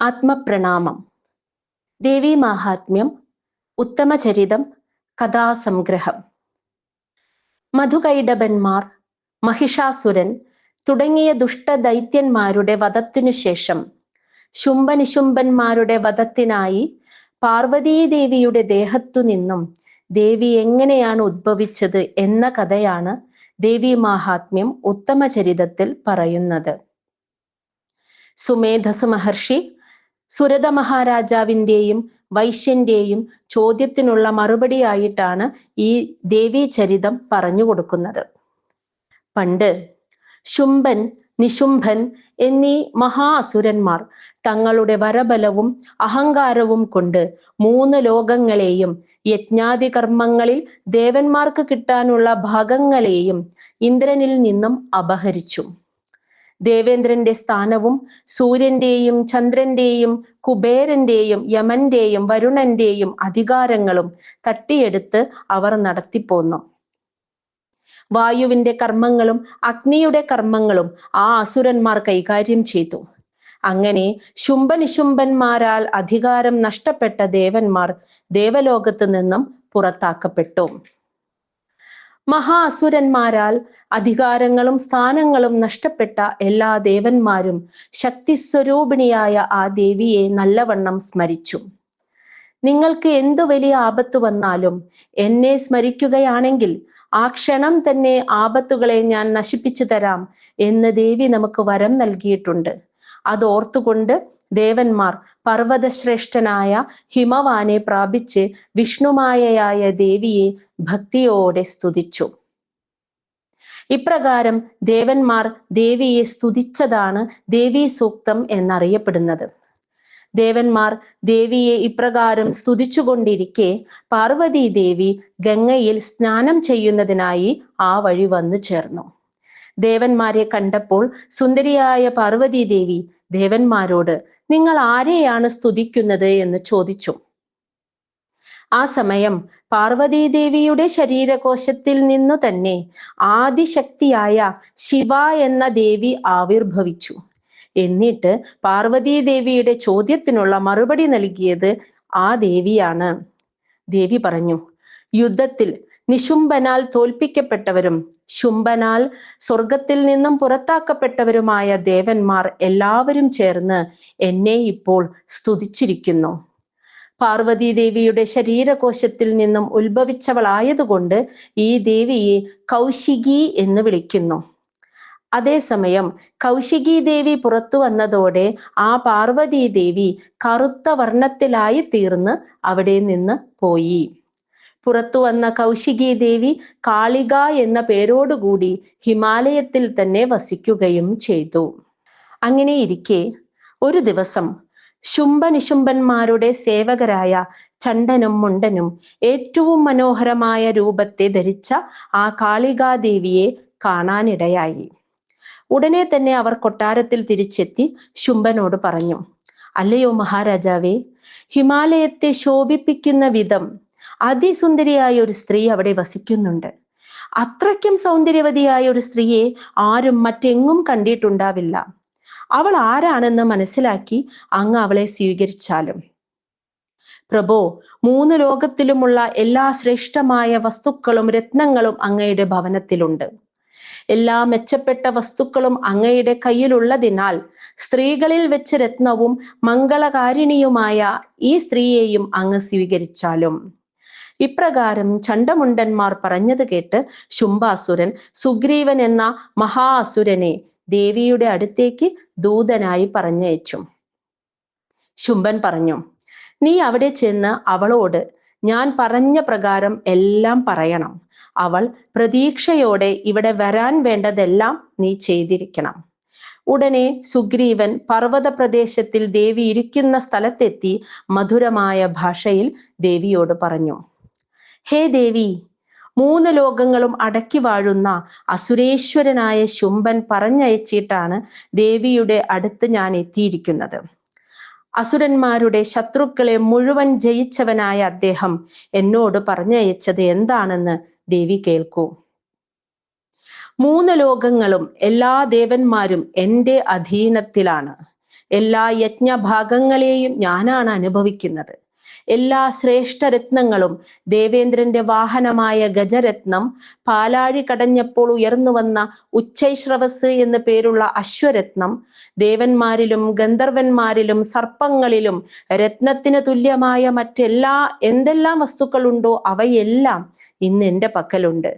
ആത്മപ്രണാമം. ദേവി മാഹാത്മ്യം ഉത്തമചരിതം കഥാസംഗ്രഹം. മധുകൈഡബന്മാർ മഹിഷാസുരൻ തുടങ്ങിയ ദുഷ്ടദൈത്യന്മാരുടെ വധത്തിനു ശേഷം ശുംഭനിശുംഭന്മാരുടെ വധത്തിനായി പാർവതീദേവിയുടെ ദേഹത്തു നിന്നും ദേവി എങ്ങനെയാണ് ഉദ്ഭവിച്ചത് എന്ന കഥയാണ് ദേവി മാഹാത്മ്യം ഉത്തമചരിതത്തിൽ പറയുന്നത്. സുമേധസ് മഹർഷി സുരത മഹാരാജാവിന്റെയും വൈശ്യന്റെയും ചോദ്യത്തിനുള്ള മറുപടിയായിട്ടാണ് ഈ ദേവീ ചരിതം പറഞ്ഞു കൊടുക്കുന്നത്. പണ്ട് ശുംഭൻ നിശുംഭൻ എന്നീ മഹാ അസുരന്മാർ തങ്ങളുടെ വരബലവും അഹങ്കാരവും കൊണ്ട് മൂന്ന് ലോകങ്ങളെയും യജ്ഞാതി കർമ്മങ്ങളിൽ ദേവന്മാർക്ക് കിട്ടാനുള്ള ഭാഗങ്ങളെയും ഇന്ദ്രനിൽ നിന്നും അപഹരിച്ചു. ദേവേന്ദ്രന്റെ സ്ഥാനവും സൂര്യന്റെയും ചന്ദ്രന്റെയും കുബേരന്റെയും യമന്റെയും വരുണന്റെയും അധികാരങ്ങളും തട്ടിയെടുത്ത് അവർ നടത്തിപ്പോന്നു. വായുവിന്റെ കർമ്മങ്ങളും അഗ്നിയുടെ കർമ്മങ്ങളും ആ അസുരന്മാർ കൈകാര്യം ചെയ്തു. അങ്ങനെ ശുംഭനിശുംഭന്മാരാൽ അധികാരം നഷ്ടപ്പെട്ട ദേവന്മാർ ദേവലോകത്ത് നിന്നും പുറത്താക്കപ്പെട്ടു. മഹാ അസുരന്മാരാൽ അധികാരങ്ങളും സ്ഥാനങ്ങളും നഷ്ടപ്പെട്ട എല്ലാ ദേവന്മാരും ശക്തിസ്വരൂപിണിയായ ആ ദേവിയെ നല്ലവണ്ണം സ്മരിച്ചു. നിങ്ങൾക്ക് എന്തു വലിയ ആപത്ത് വന്നാലും എന്നെ സ്മരിക്കുകയാണെങ്കിൽ ആ ക്ഷണം തന്നെ ആപത്തുകളെ ഞാൻ നശിപ്പിച്ചു തരാം എന്ന് ദേവി നമുക്ക് വരം നൽകിയിട്ടുണ്ട്. അതോർത്തുകൊണ്ട് ദേവന്മാർ പർവതശ്രേഷ്ഠനായ ഹിമവാനെ പ്രാപിച്ച് വിഷ്ണുമായയായ ദേവിയെ ഭക്തിയോടെ സ്തുതിച്ചു. ഇപ്രകാരം ദേവന്മാർ ദേവിയെ സ്തുതിച്ചതാണ് ദേവീ സൂക്തം എന്നറിയപ്പെടുന്നത്. ദേവന്മാർ ദേവിയെ ഇപ്രകാരം സ്തുതിച്ചുകൊണ്ടിരിക്കെ പാർവതി ദേവി ഗംഗയിൽ സ്നാനം ചെയ്യുന്നതിനായി ആ വഴി വന്നു ചേർന്നു. ദേവന്മാരെ കണ്ടപ്പോൾ സുന്ദരിയായ പാർവതി ദേവി ദേവന്മാരോട് നിങ്ങൾ ആരെയാണ് സ്തുതിക്കുന്നത്? എന്ന് ചോദിച്ചു. ആ സമയം പാർവതീദേവിയുടെ ശരീരകോശത്തിൽ നിന്നു തന്നെ ആദിശക്തിയായ ശിവ എന്ന ദേവി ആവിർഭവിച്ചു. എന്നിട്ട് പാർവതീദേവിയുടെ ചോദ്യത്തിനുള്ള മറുപടി നൽകിയത് ആ ദേവിയാണ്. ദേവി പറഞ്ഞു യുദ്ധത്തിൽ നിശുംബനാൽ തോൽപ്പിക്കപ്പെട്ടവരും ശുംബനാൽ സ്വർഗത്തിൽ നിന്നും പുറത്താക്കപ്പെട്ടവരുമായ ദേവന്മാർ എല്ലാവരും ചേർന്ന് എന്നെ ഇപ്പോൾ സ്തുതിച്ചിരിക്കുന്നു. പാർവതി ദേവിയുടെ ശരീരകോശത്തിൽ നിന്നും ഉത്ഭവിച്ചവളായതുകൊണ്ട് ഈ ദേവിയെ കൗശികി എന്ന് വിളിക്കുന്നു. അതേസമയം കൗശികി ദേവി പുറത്തു വന്നതോടെ ആ പാർവതി ദേവി കറുത്ത വർണത്തിലായി തീർന്ന് അവിടെ നിന്ന് പോയി. പുറത്തു വന്ന കൗശികി ദേവി കാളിക എന്ന പേരോടുകൂടി ഹിമാലയത്തിൽ തന്നെ വസിക്കുകയും ചെയ്തു. അങ്ങനെ ഇരിക്കെ ഒരു ദിവസം ശുംഭനിശുംഭന്മാരുടെ സേവകരായ ചണ്ടനും മുണ്ടനും ഏറ്റവും മനോഹരമായ രൂപത്തെ ധരിച്ച ആ കാളികാദേവിയെ കാണാനിടയായി. ഉടനെ തന്നെ അവർ കൊട്ടാരത്തിൽ തിരിച്ചെത്തി ശുംഭനോട് പറഞ്ഞു അല്ലയോ മഹാരാജാവേ ഹിമാലയത്തെ ശോഭിപ്പിക്കുന്ന വിധം അതിസുന്ദരിയായ ഒരു സ്ത്രീ അവിടെ വസിക്കുന്നുണ്ട്. അത്രയ്ക്കും സൗന്ദര്യവതിയായ ഒരു സ്ത്രീയെ ആരും മറ്റെങ്ങും കണ്ടിട്ടുണ്ടാവില്ല. അവൾ ആരാണെന്ന് മനസ്സിലാക്കി അങ്ങ് അവളെ സ്വീകരിച്ചാലും. പ്രഭോ മൂന്ന് ലോകത്തിലുമുള്ള എല്ലാ ശ്രേഷ്ഠമായ വസ്തുക്കളും രത്നങ്ങളും അങ്ങയുടെ ഭവനത്തിലുണ്ട്. എല്ലാ മെച്ചപ്പെട്ട വസ്തുക്കളും അങ്ങയുടെ കയ്യിലുള്ളതിനാൽ സ്ത്രീകളിൽ വെച്ച് രത്നവും മംഗളകാരിണിയുമായ ഈ സ്ത്രീയെയും അങ്ങ് സ്വീകരിച്ചാലും. ഇപ്രകാരം ചണ്ടമുണ്ടന്മാർ പറഞ്ഞത് കേട്ട് ശുംഭാസുരൻ സുഗ്രീവൻ എന്ന മഹാ അസുരനെ ദേവിയുടെ അടുത്തേക്ക് ദൂതനായി പറഞ്ഞയച്ചു. ശുംഭൻ പറഞ്ഞു നീ അവിടെ ചെന്ന് അവളോട് ഞാൻ പറഞ്ഞ പ്രകാരം എല്ലാം പറയണം. അവൾ പ്രതീക്ഷയോടെ ഇവിടെ വരാൻ വേണ്ടതെല്ലാം നീ ചെയ്തിരിക്കണം. ഉടനെ സുഗ്രീവൻ പർവത പ്രദേശത്തിൽ ദേവി ഇരിക്കുന്ന സ്ഥലത്തെത്തി മധുരമായ ഭാഷയിൽ ദേവിയോട് പറഞ്ഞു ഹേ ദേവി മൂന്ന് ലോകങ്ങളും അടക്കി വാഴുന്ന അസുരേശ്വരനായ ശുംഭൻ പറഞ്ഞയച്ചിട്ടാണ് ദേവിയുടെ അടുത്ത് ഞാൻ എത്തിയിരിക്കുന്നത്. അസുരന്മാരുടെ ശത്രുക്കളെ മുഴുവൻ ജയിച്ചവനായ അദ്ദേഹം എന്നോട് പറഞ്ഞയച്ചത് എന്താണെന്ന് ദേവി കേൾക്കൂ. മൂന്ന് ലോകങ്ങളും എല്ലാ ദേവന്മാരും എന്റെ അധീനത്തിലാണ്. എല്ലാ യജ്ഞഭാഗങ്ങളെയും ഞാനാണ് അനുഭവിക്കുന്നത്. എല്ലാ ശ്രേഷ്ഠ രത്നങ്ങളും ദേവേന്ദ്രന്റെ വാഹനമായ ഗജരത്നം പാലാഴി കടഞ്ഞപ്പോൾ ഉയർന്നു വന്ന ഉച്ചൈശ്രവസ് എന്ന് പേരുള്ള അശ്വരത്നം ദേവന്മാരിലും ഗന്ധർവന്മാരിലും സർപ്പങ്ങളിലും രത്നത്തിന് തുല്യമായ മറ്റെല്ലാ എന്തെല്ലാം വസ്തുക്കളുണ്ടോ അവയെല്ലാം ഇന്ന് എന്റെ പക്കലുണ്ട്.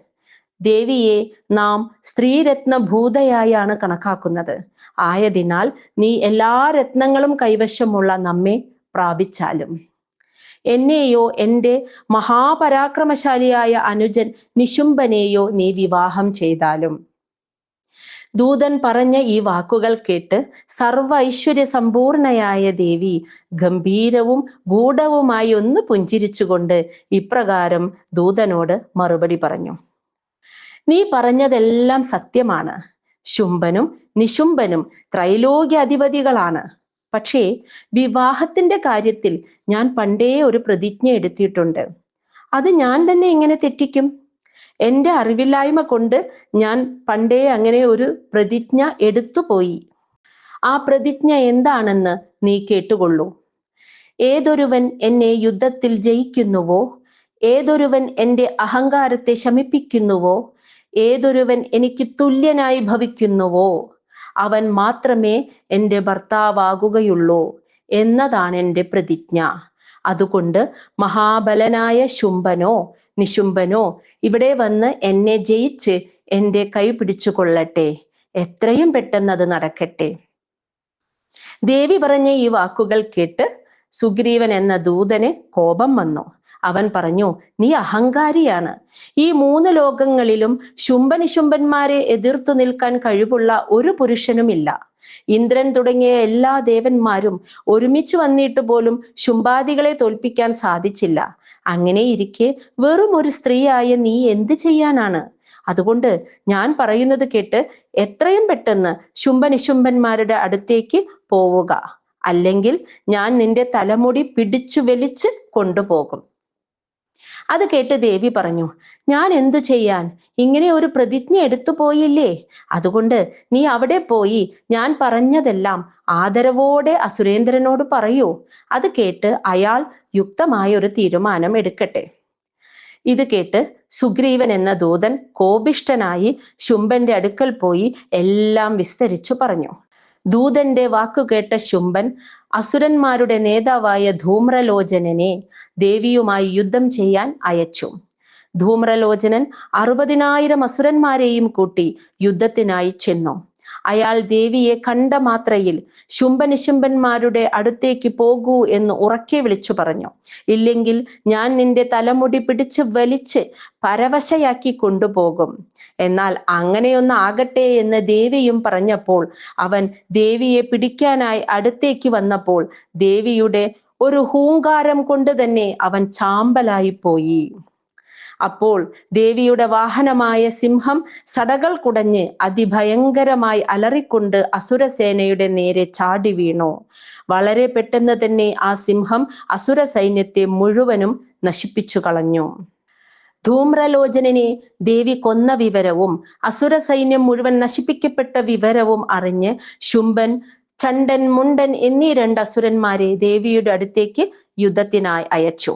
ദേവിയെ നാം സ്ത്രീരത്ന ഭൂതയായാണ് കണക്കാക്കുന്നത്. ആയതിനാൽ നീ എല്ലാ രത്നങ്ങളും കൈവശമുള്ള നമ്മെ പ്രാപിച്ചാലും. എന്നെയോ എന്റെ മഹാപരാക്രമശാലിയായ അനുജൻ നിശുംബനെയോ നീ വിവാഹം ചെയ്താലും. ദൂതൻ പറഞ്ഞ ഈ വാക്കുകൾ കേട്ട് സർവ ഐശ്വര്യ സമ്പൂർണയായ ദേവി ഗംഭീരവും ഗൂഢവുമായി ഒന്ന് പുഞ്ചിരിച്ചുകൊണ്ട് ഇപ്രകാരം ദൂതനോട് മറുപടി പറഞ്ഞു. നീ പറഞ്ഞതെല്ലാം സത്യമാണ്. ശുംഭനും നിശുംബനും ത്രൈലോക്യ അധിപതികളാണ് പക്ഷേ വിവാഹത്തിന്റെ കാര്യത്തിൽ ഞാൻ പണ്ടേ ഒരു പ്രതിജ്ഞ എടുത്തിട്ടുണ്ട്. അത് ഞാൻ തന്നെ എങ്ങനെ തെറ്റിക്കും? എന്റെ അറിവില്ലായ്മ കൊണ്ട് ഞാൻ പണ്ടേ അങ്ങനെ ഒരു പ്രതിജ്ഞ എടുത്തുപോയി ആ പ്രതിജ്ഞ എന്താണെന്ന് നീ കേട്ടുകൊള്ളൂ. ഏതൊരുവൻ എന്നെ യുദ്ധത്തിൽ ജയിക്കുന്നുവോ? ഏതൊരുവൻ എന്റെ അഹങ്കാരത്തെ ശമിപ്പിക്കുന്നുവോ? ഏതൊരുവൻ എനിക്ക് തുല്യനായി ഭവിക്കുന്നുവോ? അവൻ മാത്രമേ എന്റെ ഭർത്താവാകുകയുള്ളൂ എന്നതാണ് എന്റെ പ്രതിജ്ഞ. അതുകൊണ്ട് മഹാബലനായ ശുംഭനോ നിശുംഭനോ ഇവിടെ വന്ന് എന്നെ ജയിച്ച് എന്റെ കൈ പിടിച്ചു കൊള്ളട്ടെ എത്രയും പെട്ടെന്ന് അത് നടക്കട്ടെ. ദേവി പറഞ്ഞ ഈ വാക്കുകൾ കേട്ട് സുഗ്രീവൻ എന്ന ദൂതന് കോപം വന്നു. അവൻ പറഞ്ഞു നീ അഹങ്കാരിയാണ്. ഈ മൂന്ന് ലോകങ്ങളിലും ശുംഭനിശുംഭന്മാരെ എതിർത്തു നിൽക്കാൻ കഴിവുള്ള ഒരു പുരുഷനുമില്ല. ഇന്ദ്രൻ തുടങ്ങിയ എല്ലാ ദേവന്മാരും ഒരുമിച്ച് വന്നിട്ട് പോലും ശുംഭാദികളെ തോൽപ്പിക്കാൻ സാധിച്ചില്ല. അങ്ങനെ ഇരിക്കെ വെറും ഒരു സ്ത്രീയായ നീ എന്ത് ചെയ്യാനാണ്? അതുകൊണ്ട് ഞാൻ പറയുന്നത് കേട്ട് എത്രയും പെട്ടെന്ന് ശുംഭനിശുംഭന്മാരുടെ അടുത്തേക്ക് പോവുക. അല്ലെങ്കിൽ ഞാൻ നിന്റെ തലമുടി പിടിച്ചു വലിച്ച് കൊണ്ടുപോകും. അത് കേട്ട് ദേവി പറഞ്ഞു ഞാൻ എന്തു ചെയ്യാൻ? ഇങ്ങനെ ഒരു പ്രതിജ്ഞ എടുത്തു പോയില്ലേ? അതുകൊണ്ട് നീ അവിടെ പോയി ഞാൻ പറഞ്ഞതെല്ലാം ആദരവോടെ അസുരേന്ദ്രനോട് പറയൂ. അത് കേട്ട് അയാൾ യുക്തമായ ഒരു തീരുമാനം എടുക്കട്ടെ. ഇത് കേട്ട് സുഗ്രീവൻ എന്ന ദൂതൻ കോപിഷ്ടനായി ശുംഭന്റെ അടുക്കൽ പോയി എല്ലാം വിസ്തരിച്ചു പറഞ്ഞു. ദൂതന്റെ വാക്കുകേട്ട ശുംഭൻ അസുരന്മാരുടെ നേതാവായ ധൂമ്രലോചനനെ ദേവിയുമായി യുദ്ധം ചെയ്യാൻ അയച്ചു. ധൂമ്രലോചനൻ അറുപതിനായിരം അസുരന്മാരെയും കൂട്ടി യുദ്ധത്തിനായി ചെന്നു. അയാൾ ദേവിയെ കണ്ട മാത്രയിൽ ശുംഭനിശുംഭന്മാരുടെ അടുത്തേക്ക് പോകൂ എന്ന് ഉറക്കെ വിളിച്ചു പറഞ്ഞു. ഇല്ലെങ്കിൽ ഞാൻ നിന്റെ തലമുടി പിടിച്ച് വലിച്ച് പരവശയാക്കി കൊണ്ടുപോകും. എന്നാൽ അങ്ങനെയൊന്നും ആകട്ടെ എന്ന് ദേവിയും പറഞ്ഞപ്പോൾ അവൻ ദേവിയെ പിടിക്കാനായി അടുത്തേക്ക് വന്നപ്പോൾ ദേവിയുടെ ഒരു ഹൂങ്കാരം കൊണ്ട് തന്നെ അവൻ ചാമ്പലായി പോയി. അപ്പോൾ ദേവിയുടെ വാഹനമായ സിംഹം സടകൾ കുടഞ്ഞ് അതിഭയങ്കരമായി അലറിക്കൊണ്ട് അസുരസേനയുടെ നേരെ ചാടി വീണു. വളരെ പെട്ടെന്ന് തന്നെ ആ സിംഹം അസുര സൈന്യത്തെ മുഴുവനും നശിപ്പിച്ചു കളഞ്ഞു. ധൂമ്രലോചനനെ ദേവി കൊന്ന വിവരവും അസുര സൈന്യം മുഴുവൻ നശിപ്പിക്കപ്പെട്ട വിവരവും അറിഞ്ഞ് ശുംഭൻ ചണ്ടൻ മുണ്ടൻ എന്നീ രണ്ട് അസുരന്മാരെ ദേവിയുടെ അടുത്തേക്ക് യുദ്ധത്തിനായി അയച്ചു.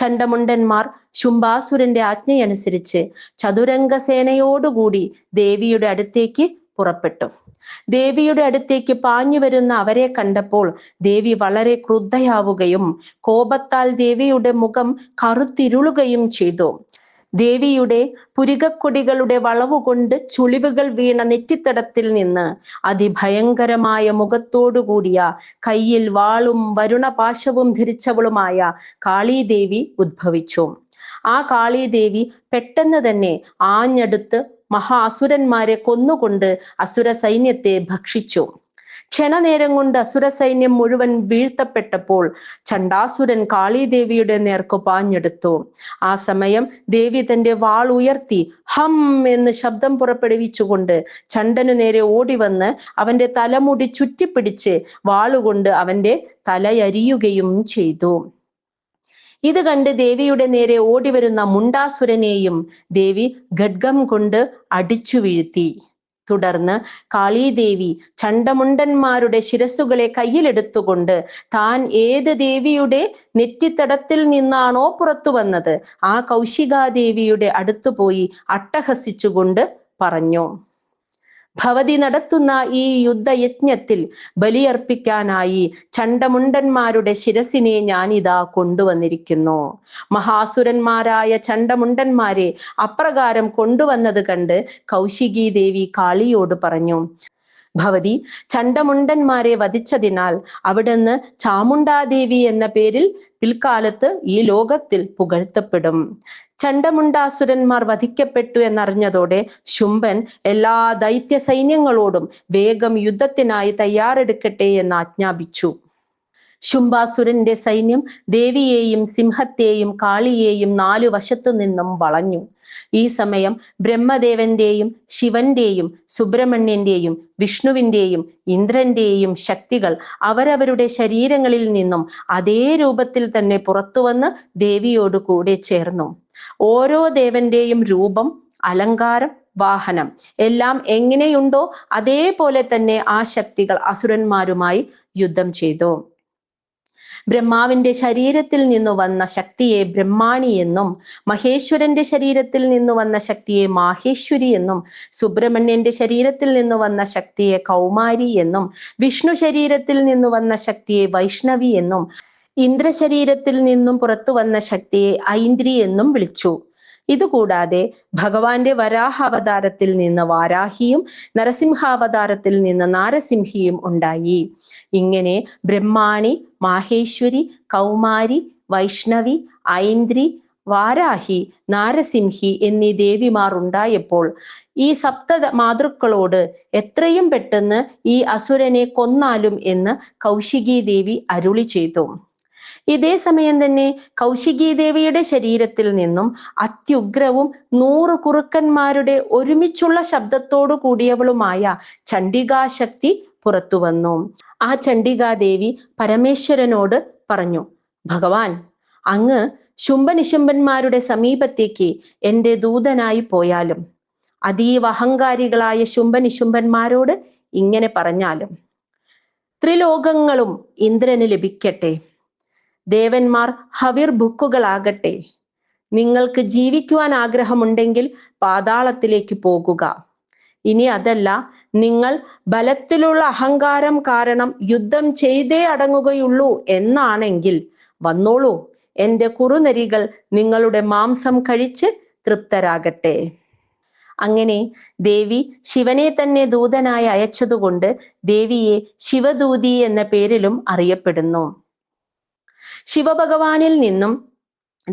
ചണ്ടമുണ്ടന്മാർ ശുംഭാസുരന്റെ ആജ്ഞയനുസരിച്ച് ചതുരംഗ സേനയോടുകൂടി ദേവിയുടെ അടുത്തേക്ക് പുറപ്പെട്ടു. ദേവിയുടെ അടുത്തേക്ക് പാഞ്ഞു വരുന്ന അവരെ കണ്ടപ്പോൾ ദേവി വളരെ ക്രുദ്ധയാവുകയും കോപത്താൽ ദേവിയുടെ മുഖം കറുത്തിരുളുകയും ചെയ്തു. ദേവിയുടെ പുരികക്കൊടികളുടെ വളവുകൊണ്ട് ചുളിവുകൾ വീണ നെറ്റിത്തടത്തിൽ നിന്ന് അതിഭയങ്കരമായ മുഖത്തോടുകൂടിയ കയ്യിൽ വാളും വരുണപാശവും ധരിച്ചവളുമായ കാളീദേവി ഉദ്ഭവിച്ചു. ആ കാളീദേവി പെട്ടെന്ന് തന്നെ ആഞ്ഞടുത്ത് മഹാസുരന്മാരെ കൊന്നുകൊണ്ട് അസുര സൈന്യത്തെ ഭക്ഷിച്ചു. ക്ഷണനേരം കൊണ്ട് അസുരസൈന്യം മുഴുവൻ വീഴ്ത്തപ്പെട്ടപ്പോൾ ചണ്ടാസുരൻ കാളിദേവിയുടെ നേർക്ക് പാഞ്ഞെടുത്തു. ആ സമയം ദേവി തന്റെ വാൾ ഉയർത്തി ഹം എന്ന് ശബ്ദം പുറപ്പെടുവിച്ചുകൊണ്ട് ചണ്ടനു നേരെ ഓടി വന്ന് അവന്റെ തലമുടി ചുറ്റിപ്പിടിച്ച് വാളുകൊണ്ട് അവന്റെ തലയരിയുകയും ചെയ്തു. ഇത് കണ്ട് ദേവിയുടെ നേരെ ഓടിവരുന്ന മുണ്ടാസുരനെയും ദേവി ഖഡ്ഗം കൊണ്ട് അടിച്ചു വീഴ്ത്തി. തുടർന്ന് കാളീദേവി ചണ്ടമുണ്ടന്മാരുടെ ശിരസുകളെ കയ്യിലെടുത്തുകൊണ്ട് താൻ ഏത് ദേവിയുടെ നെറ്റിത്തടത്തിൽ നിന്നാണോ പുറത്തു വന്നത് ആ കൗശികാദേവിയുടെ അടുത്തു പോയി അട്ടഹസിച്ചുകൊണ്ട് പറഞ്ഞു. ഭവതി നടത്തുന്ന ഈ യുദ്ധയജ്ഞത്തിൽ ബലിയർപ്പിക്കാനായി ചണ്ടമുണ്ടന്മാരുടെ ശിരസിനെ ഞാനിതാ കൊണ്ടുവന്നിരിക്കുന്നു. മഹാസുരന്മാരായ ചണ്ടമുണ്ടന്മാരെ അപ്രകാരം കൊണ്ടുവന്നത് കണ്ട് കൗശികി ദേവി കാളിയോട് പറഞ്ഞു ഭവതി ചണ്ടമുണ്ടന്മാരെ വധിച്ചതിനാൽ അവിടുന്ന് ചാമുണ്ടാദേവി എന്ന പേരിൽ പിൽക്കാലത്ത് ഈ ലോകത്തിൽ പുകഴ്ത്തപ്പെടും. ചണ്ടമുണ്ടാസുരന്മാർ വധിക്കപ്പെട്ടു എന്നറിഞ്ഞതോടെ ശുംഭൻ എല്ലാ ദൈത്യ സൈന്യങ്ങളോടും വേഗം യുദ്ധത്തിനായി തയ്യാറെടുക്കട്ടെ എന്ന് ആജ്ഞാപിച്ചു. ശുംഭാസുരന്റെ സൈന്യം ദേവിയെയും സിംഹത്തെയും കാളിയെയും നാലു വശത്തു നിന്നും വളഞ്ഞു. ഈ സമയം ബ്രഹ്മദേവന്റെയും ശിവന്റെയും സുബ്രഹ്മണ്യന്റെയും വിഷ്ണുവിന്റെയും ഇന്ദ്രന്റെയും ശക്തികൾ അവരവരുടെ ശരീരങ്ങളിൽ നിന്നും അതേ രൂപത്തിൽ തന്നെ പുറത്തുവന്ന് ദേവിയോട് കൂടെ ചേർന്നു. ഓരോ ദേവന്റെയും രൂപം അലങ്കാരം വാഹനം എല്ലാം എങ്ങനെയുണ്ടോ അതേപോലെ തന്നെ ആ ശക്തികൾ അസുരന്മാരുമായി യുദ്ധം ചെയ്തു. ബ്രഹ്മാവിന്റെ ശരീരത്തിൽ നിന്നു വന്ന ശക്തിയെ ബ്രഹ്മാണി എന്നും മഹേശ്വരന്റെ ശരീരത്തിൽ നിന്നു വന്ന ശക്തിയെ മാഹേശ്വരി എന്നും സുബ്രഹ്മണ്യന്റെ ശരീരത്തിൽ നിന്നു വന്ന ശക്തിയെ കൗമാരി എന്നും വിഷ്ണു ശരീരത്തിൽ നിന്നു വന്ന ശക്തിയെ വൈഷ്ണവി എന്നും ഇന്ദ്രശരീരത്തിൽ നിന്നും പുറത്തു വന്ന ശക്തിയെ ഐന്ദ്രി എന്നും വിളിച്ചു. ഇതുകൂടാതെ ഭഗവാന്റെ വരാഹാവതാരത്തിൽ നിന്ന് വാരാഹിയും നരസിംഹാവതാരത്തിൽ നിന്ന് നാരസിംഹിയും ഉണ്ടായി. ഇങ്ങനെ ബ്രഹ്മാണി മാഹേശ്വരി കൗമാരി വൈഷ്ണവി ഐന്ദ്രി വാരാഹി നാരസിംഹി എന്നീ ദേവിമാർ ഉണ്ടായപ്പോൾ ഈ സപ്ത മാതൃക്കളോട് എത്രയും പെട്ടെന്ന് ഈ അസുരനെ കൊന്നാലും എന്ന് കൗശികീ ദേവി അരുളി ചെയ്തു. ഇതേ സമയം തന്നെ കൗശികീദേവിയുടെ ശരീരത്തിൽ നിന്നും അത്യുഗ്രവും നൂറ് കുറുക്കന്മാരുടെ ഒരുമിച്ചുള്ള ശബ്ദത്തോടു കൂടിയവളുമായ ചണ്ഡികാശക്തി പുറത്തു വന്നു. ആ ചണ്ഡികാദേവി പരമേശ്വരനോട് പറഞ്ഞു ഭഗവാൻ അങ്ങ് ശുംഭനിശുംഭന്മാരുടെ സമീപത്തേക്ക് എന്റെ ദൂതനായി പോയാലും അതീവ അഹങ്കാരികളായ ശുംഭനിശുംഭന്മാരോട് ഇങ്ങനെ പറഞ്ഞാലും ത്രിലോകങ്ങളും ഇന്ദ്രന് ലഭിക്കട്ടെ. ദേവന്മാർ ഹവിർ ബുക്കുകളാകട്ടെ. നിങ്ങൾക്ക് ജീവിക്കുവാൻ ആഗ്രഹമുണ്ടെങ്കിൽ പാതാളത്തിലേക്ക് പോകുക. ഇനി അതല്ല നിങ്ങൾ ബലത്തിലുള്ള അഹങ്കാരം കാരണം യുദ്ധം ചെയ്തേ അടങ്ങുകയുള്ളൂ എന്നാണെങ്കിൽ വന്നോളൂ എന്റെ കുറുനരികൾ നിങ്ങളുടെ മാംസം കഴിച്ച് തൃപ്തരാകട്ടെ. അങ്ങനെ ദേവി ശിവനെ തന്നെ ദൂതനായി അയച്ചതുകൊണ്ട് ദേവിയെ ശിവദൂതി എന്ന പേരിലും അറിയപ്പെടുന്നു. ശിവഭഗവാനിൽ നിന്നും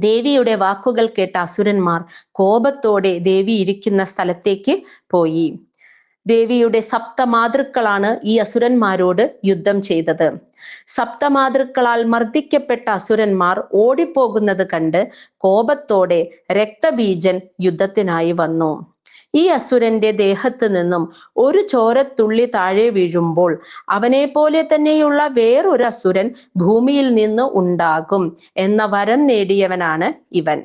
ദേവിയുടെ വാക്കുകൾ കേട്ട അസുരന്മാർ കോപത്തോടെ ദേവി ഇരിക്കുന്ന സ്ഥലത്തേക്ക് പോയി. ദേവിയുടെ സപ്തമാതൃക്കളാണ് ഈ അസുരന്മാരോട് യുദ്ധം ചെയ്തത്. സപ്തമാതൃക്കളാൽ മർദ്ദിക്കപ്പെട്ട അസുരന്മാർ ഓടിപ്പോകുന്നത് കണ്ട് കോപത്തോടെ രക്തബീജൻ യുദ്ധത്തിനായി വന്നു. ഈ അസുരന്റെ ദേഹത്ത് നിന്നും ഒരു ചോരത്തുള്ളി താഴെ വീഴുമ്പോൾ അവനെ പോലെ തന്നെയുള്ള വേറൊരു അസുരൻ ഭൂമിയിൽ നിന്ന് ഉണ്ടാകും എന്ന വരം നേടിയവനാണ് ഇവൻ.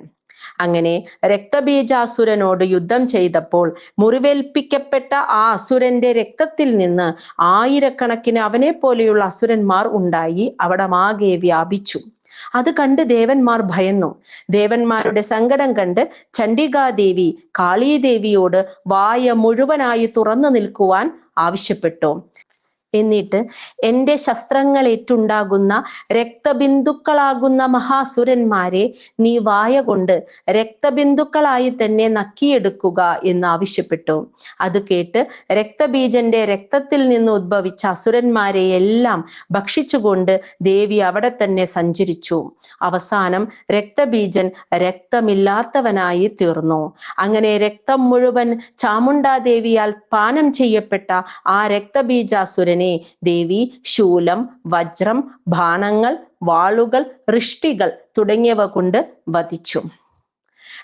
അങ്ങനെ രക്തബീജാസുരനോട് യുദ്ധം ചെയ്തപ്പോൾ മുറിവേൽപ്പിക്കപ്പെട്ട ആ അസുരന്റെ രക്തത്തിൽ നിന്ന് ആയിരക്കണക്കിന് അവനെ പോലെയുള്ള അസുരന്മാർ ഉണ്ടായി അവിടമാകെ വ്യാപിച്ചു. അത് കണ്ട് ദേവന്മാർ ഭയന്നു. ദേവന്മാരുടെ സങ്കടം കണ്ട് ചണ്ഡികാദേവി കാളീദേവിയോട് വായ മുഴുവനായി തുറന്നു നിൽക്കുവാൻ ആവശ്യപ്പെട്ടു. എന്നിട്ട് എന്റെ ശസ്ത്രങ്ങളേറ്റുണ്ടാകുന്ന രക്തബിന്ദുക്കളാകുന്ന മഹാസുരന്മാരെ നീ വായ കൊണ്ട് രക്തബിന്ദുക്കളായി തന്നെ നക്കിയെടുക്കുക എന്ന് ആവശ്യപ്പെട്ടു. അത് കേട്ട് രക്തബീജന്റെ രക്തത്തിൽ നിന്ന് ഉദ്ഭവിച്ച അസുരന്മാരെ എല്ലാം ഭക്ഷിച്ചുകൊണ്ട് ദേവി അവിടെ തന്നെ സഞ്ചരിച്ചു. അവസാനം രക്തബീജൻ രക്തമില്ലാത്തവനായി തീർന്നു. അങ്ങനെ രക്തം മുഴുവൻ ചാമുണ്ടാദേവിയാൽ പാനം ചെയ്യപ്പെട്ട ആ രക്തബീജാസുരനെ ദേവി ശൂലം വജ്രം ബാണങ്ങൾ വാളുകൾ ഋഷ്ടികൾ തുടങ്ങിയവ കൊണ്ട് വധിച്ചു.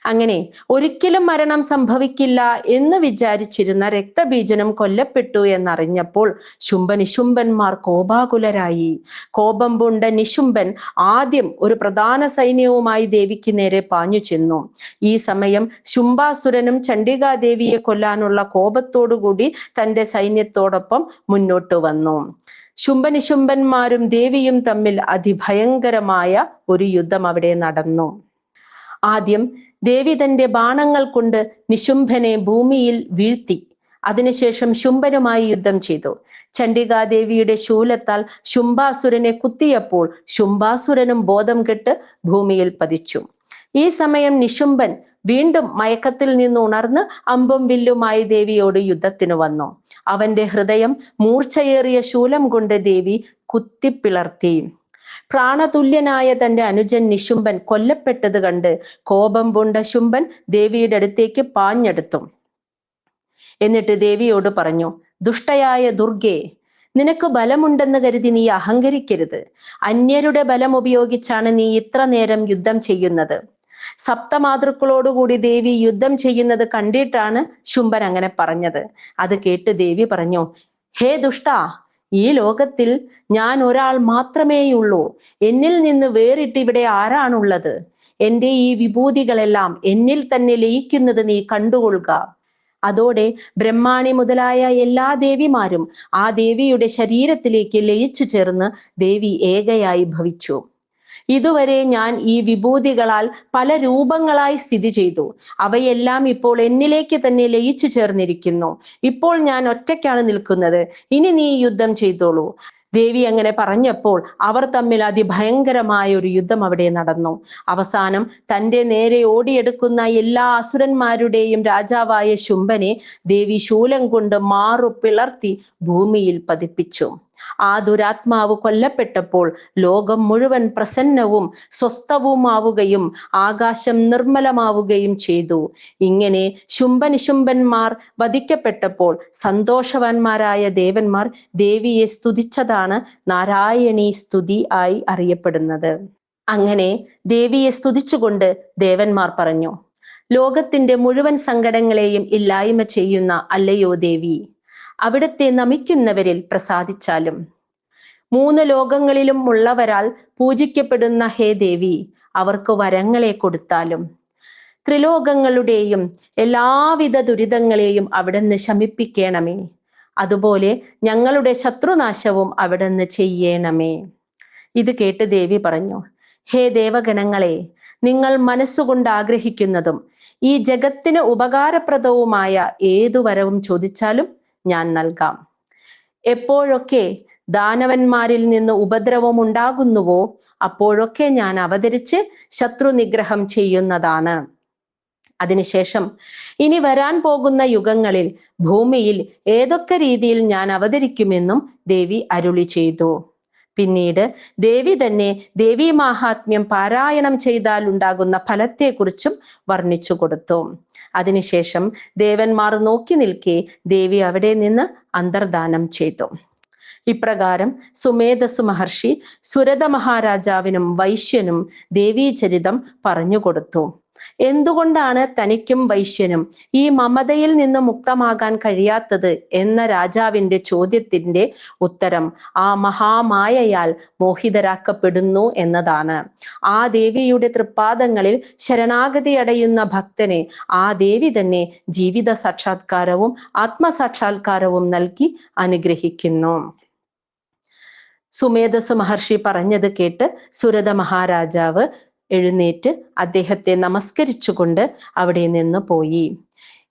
അങ്ങനെ ഒരിക്കലും മരണം സംഭവിക്കില്ല എന്ന് വിചാരിച്ചിരുന്ന രക്തബീജനം കൊല്ലപ്പെട്ടു എന്നറിഞ്ഞപ്പോൾ ശുംഭനിശുംഭന്മാർ കോപാകുലരായി. കോപം പൂണ്ട നിശുംഭൻ ആദ്യം ഒരു പ്രധാന സൈന്യവുമായി ദേവിക്ക് നേരെ പാഞ്ഞു ചെന്നു. ഈ സമയം ശുംഭാസുരനും ചണ്ഡികാദേവിയെ കൊല്ലാനുള്ള കോപത്തോടുകൂടി തന്റെ സൈന്യത്തോടൊപ്പം മുന്നോട്ട് വന്നു. ശുംഭനിശുംഭന്മാരും ദേവിയും തമ്മിൽ അതിഭയങ്കരമായ ഒരു യുദ്ധം അവിടെ നടന്നു. ആദ്യം ദേവി തന്റെ ബാണങ്ങൾ കൊണ്ട് നിശുംഭനെ ഭൂമിയിൽ വീഴ്ത്തി. അതിനുശേഷം ശുംഭനുമായി യുദ്ധം ചെയ്തു. ചണ്ഡികാദേവിയുടെ ശൂലത്താൽ ശുംഭാസുരനെ കുത്തിയപ്പോൾ ശുംഭാസുരനും ബോധം കെട്ട് ഭൂമിയിൽ പതിച്ചു. ഈ സമയം നിശുംഭൻ വീണ്ടും മയക്കത്തിൽ നിന്ന് ഉണർന്ന് അമ്പും വില്ലുമായി ദേവിയോട് യുദ്ധത്തിന് വന്നു. അവന്റെ ഹൃദയം മൂർച്ചയേറിയ ശൂലം കൊണ്ട് ദേവി കുത്തിപ്പിളർത്തി. പ്രാണതുല്യനായ തന്റെ അനുജൻ നിശുംബൻ കൊല്ലപ്പെട്ടത് കണ്ട് കോപം പൂണ്ട ശുംബൻ ദേവിയുടെ അടുത്തേക്ക് പാഞ്ഞെടുത്തു. എന്നിട്ട് ദേവിയോട് പറഞ്ഞു ദുഷ്ടയായ ദുർഗേ നിനക്ക് ബലമുണ്ടെന്ന് കരുതി നീ അഹങ്കരിക്കരുത്. അന്യരുടെ ബലം ഉപയോഗിച്ചാണ് നീ ഇത്ര നേരം യുദ്ധം ചെയ്യുന്നത്. സപ്തമാതൃക്കളോടുകൂടി ദേവി യുദ്ധം ചെയ്യുന്നത് കണ്ടിട്ടാണ് ശുംഭൻ അങ്ങനെ പറഞ്ഞത്. അത് കേട്ട് ദേവി പറഞ്ഞു ഹേ ദുഷ്ട ഈ ലോകത്തിൽ ഞാൻ ഒരാൾ മാത്രമേയുള്ളൂ. എന്നിൽ നിന്ന് വേറിട്ട് ഇവിടെ ആരാണുള്ളത്? എന്റെ ഈ വിഭൂതികളെല്ലാം എന്നിൽ തന്നെ ലയിക്കുന്നത് നീ കണ്ടുകൊള്ളുക. അതോടെ ബ്രഹ്മാണി മുതലായ എല്ലാ ദേവിമാരും ആ ദേവിയുടെ ശരീരത്തിലേക്ക് ലയിച്ചു ചേർന്ന് ദേവി ഏകയായി ഭവിച്ചു. ഇതുവരെ ഞാൻ ഈ വിഭൂതികളാൽ പല രൂപങ്ങളായി സ്ഥിതി ചെയ്തു. അവയെല്ലാം ഇപ്പോൾ എന്നിലേക്ക് തന്നെ ലയിച്ചു ചേർന്നിരിക്കുന്നു. ഇപ്പോൾ ഞാൻ ഒറ്റയ്ക്കാണ് നിൽക്കുന്നത്. ഇനി നീ യുദ്ധം ചെയ്തോളൂ. ദേവി അങ്ങനെ പറഞ്ഞപ്പോൾ അവർ തമ്മിൽ അതിഭയങ്കരമായ ഒരു യുദ്ധം അവിടെ നടന്നു. അവസാനം തന്റെ നേരെ ഓടിയെടുക്കുന്ന എല്ലാ അസുരന്മാരുടെയും രാജാവായ ശുംഭനെ ദേവി ശൂലം കൊണ്ട് മാറു പിളർത്തി ഭൂമിയിൽ പതിപ്പിച്ചു. ആ ദുരാത്മാവ് കൊല്ലപ്പെട്ടപ്പോൾ ലോകം മുഴുവൻ പ്രസന്നവും സ്വസ്ഥവുമാവുകയും ആകാശം നിർമ്മലമാവുകയും ചെയ്തു. ഇങ്ങനെ ശുംഭനിശുംഭന്മാർ വധിക്കപ്പെട്ടപ്പോൾ സന്തോഷവാന്മാരായ ദേവന്മാർ ദേവിയെ സ്തുതിച്ചതാണ് നാരായണി സ്തുതി ആയി അറിയപ്പെടുന്നത്. അങ്ങനെ ദേവിയെ സ്തുതിച്ചുകൊണ്ട് ദേവന്മാർ പറഞ്ഞു ലോകത്തിന്റെ മുഴുവൻ സങ്കടങ്ങളെയും ഇല്ലായ്മ ചെയ്യുന്ന അല്ലയോ ദേവി? അവിടുത്തെ നമിക്കുന്നവരിൽ പ്രസാദിച്ചാലും. മൂന്ന് ലോകങ്ങളിലും ഉള്ളവരാൽ പൂജിക്കപ്പെടുന്ന ഹേ ദേവി അവർക്ക് വരങ്ങളെ കൊടുത്താലും. ത്രിലോകങ്ങളുടെയും എല്ലാവിധ ദുരിതങ്ങളെയും അവിടുന്ന് ശമിപ്പിക്കണമേ. അതുപോലെ ഞങ്ങളുടെ ശത്രുനാശവും അവിടുന്ന് ചെയ്യണമേ. ഇത് കേട്ട് ദേവി പറഞ്ഞു ഹേ ദേവഗണങ്ങളെ നിങ്ങൾ മനസ്സുകൊണ്ട് ആഗ്രഹിക്കുന്നതും ഈ ജഗത്തിന് ഉപകാരപ്രദവുമായ ഏതു വരവും ചോദിച്ചാലും ഞാൻ നൽകാം. എപ്പോഴൊക്കെ ദാനവന്മാരിൽ നിന്ന് ഉപദ്രവം ഉണ്ടാകുന്നുവോ അപ്പോഴൊക്കെ ഞാൻ അവതരിച്ച് ശത്രു നിഗ്രഹം ചെയ്യുന്നതാണ്. അതിനുശേഷം ഇനി വരാൻ പോകുന്ന യുഗങ്ങളിൽ ഭൂമിയിൽ ഏതൊക്കെ രീതിയിൽ ഞാൻ അവതരിക്കുമെന്നും ദേവി അരുളി ചെയ്തു. പിന്നീട് ദേവി തന്നെ ദേവി മാഹാത്മ്യം പാരായണം ചെയ്താൽ ഉണ്ടാകുന്ന ഫലത്തെക്കുറിച്ചും വർണിച്ചു കൊടുത്തു. അതിനുശേഷം ദേവന്മാർ നോക്കി നിൽക്കെ ദേവി അവിടെ നിന്ന് അന്തർദാനം ചെയ്തു. ഇപ്രകാരം സുമേധസു മഹർഷി സുരത മഹാരാജാവിനും വൈശ്യനും ദേവീചരിതം പറഞ്ഞുകൊടുത്തു എന്തുകൊണ്ടാണ് തനിക്കും വൈശ്യനും ഈ മമതയിൽ നിന്ന് മുക്തമാകാൻ കഴിയാത്തത് എന്ന രാജാവിന്റെ ചോദ്യത്തിന്റെ ഉത്തരം? ആ മഹാമായയാൽ മോഹിതരാക്കപ്പെടുന്നു എന്നതാണ്. ആ ദേവിയുടെ തൃപ്പാദങ്ങളിൽ ശരണാഗതി അടയുന്ന ഭക്തനെ ആ ദേവി തന്നെ ജീവിത സാക്ഷാത്കാരവും ആത്മസാക്ഷാത്കാരവും നൽകി അനുഗ്രഹിക്കുന്നു. സുമേധസ് മഹർഷി പറഞ്ഞത് കേട്ട് സുരത മഹാരാജാവ് എഴുന്നേറ്റ് അദ്ദേഹത്തെ നമസ്കരിച്ചുകൊണ്ട് അവിടെ നിന്ന് പോയി.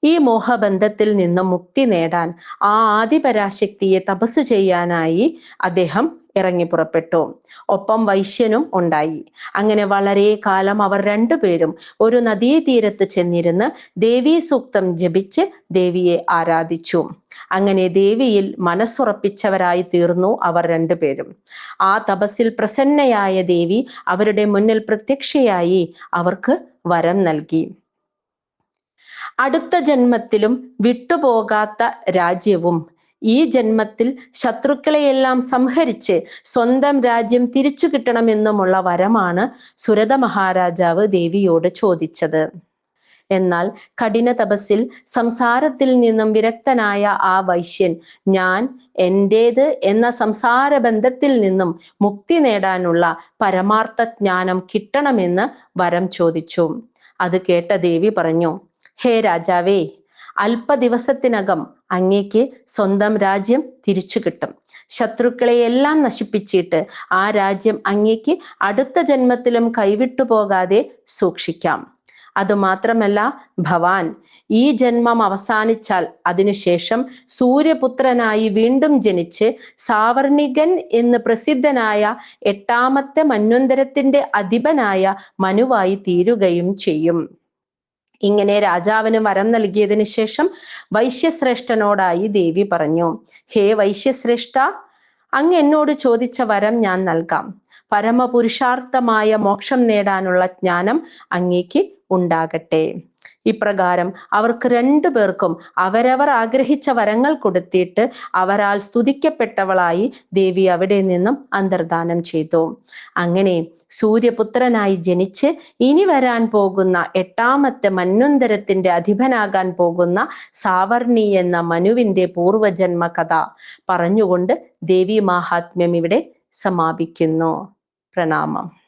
ഈ മോഹബന്ധത്തിൽ നിന്ന് മുക്തി നേടാൻ ആ ആദിപരാശക്തിയെ തപസ് ചെയ്യാനായി അദ്ദേഹം ഇറങ്ങി പുറപ്പെട്ടു. ഒപ്പം വൈശ്യനും ഉണ്ടായി. അങ്ങനെ വളരെ കാലം അവർ രണ്ടുപേരും ഒരു നദീതീരത്ത് ചെന്നിരുന്ന് ദേവീ സൂക്തം ജപിച്ച് ദേവിയെ ആരാധിച്ചു. അങ്ങനെ ദേവിയിൽ മനസ്സുറപ്പിച്ചവരായി തീർന്നു അവർ രണ്ടുപേരും. ആ തപസ്സിൽ പ്രസന്നയായ ദേവി അവരുടെ മുന്നിൽ പ്രത്യക്ഷയായി അവർക്ക് വരം നൽകി. അടുത്ത ജന്മത്തിലും വിട്ടുപോകാത്ത രാജ്യവും. ഈ ജന്മത്തിൽ ശത്രുക്കളെയെല്ലാം സംഹരിച്ച് സ്വന്തം രാജ്യം തിരിച്ചു കിട്ടണമെന്നുമുള്ള വരമാണ് സുരത മഹാരാജാവ് ദേവിയോട് ചോദിച്ചത്. എന്നാൽ കഠിന തപസ്സിൽ സംസാരത്തിൽ നിന്നും വിരക്തനായ ആ വൈശ്യൻ ഞാൻ എന്റേത് എന്ന സംസാര ബന്ധത്തിൽ നിന്നും മുക്തി നേടാനുള്ള പരമാർത്ഥ ജ്ഞാനം കിട്ടണമെന്ന് വരം ചോദിച്ചു. അത് കേട്ട ദേവി പറഞ്ഞു ഹേ രാജാവേ അല്പ ദിവസത്തിനകം അങ്ങേക്ക് സ്വന്തം രാജ്യം തിരിച്ചു കിട്ടും. ശത്രുക്കളെ എല്ലാം നശിപ്പിച്ചിട്ട് ആ രാജ്യം അങ്ങേക്ക് അടുത്ത ജന്മത്തിലും കൈവിട്ടു പോകാതെ സൂക്ഷിക്കാം. അതുമാത്രമല്ല ഭവാൻ ഈ ജന്മം അവസാനിച്ചാൽ അതിനുശേഷം സൂര്യപുത്രനായി വീണ്ടും ജനിച്ച് സാവർണികൻ എന്ന് പ്രസിദ്ധനായ എട്ടാമത്തെ മന്വന്തരത്തിന്റെ അധിപനായ മനുവായി തീരുകയും ചെയ്യും. ഇങ്ങനെ രാജാവിന് വരം നൽകിയതിനു ശേഷം വൈശ്യശ്രേഷ്ഠനോടായി ദേവി പറഞ്ഞു ഹേ വൈശ്യശ്രേഷ്ഠ അങ്ങ് എന്നോട് ചോദിച്ച വരം ഞാൻ നൽകാം. പരമപുരുഷാർത്ഥമായ മോക്ഷം നേടാനുള്ള ജ്ഞാനം അങ്ങേക്ക് ഉണ്ടാകട്ടെ. ഇപ്രകാരം അവർക്ക് രണ്ടു പേർക്കും അവരവർ ആഗ്രഹിച്ച വരങ്ങൾ കൊടുത്തിട്ട് അവരാൽ സ്തുതിക്കപ്പെട്ടവളായി ദേവി അവിടെ നിന്നും അന്തർദാനം ചെയ്തു. അങ്ങനെ സൂര്യപുത്രനായി ജനിച്ച് ഇനി വരാൻ പോകുന്ന എട്ടാമത്തെ മന്വന്തരത്തിന്റെ അധിപനാകാൻ പോകുന്ന സാവർണി എന്ന മനുവിന്റെ പൂർവജന്മ കഥ പറഞ്ഞുകൊണ്ട് ദേവി മാഹാത്മ്യം ഇവിടെ സമാപിക്കുന്നു. പ്രണാമം.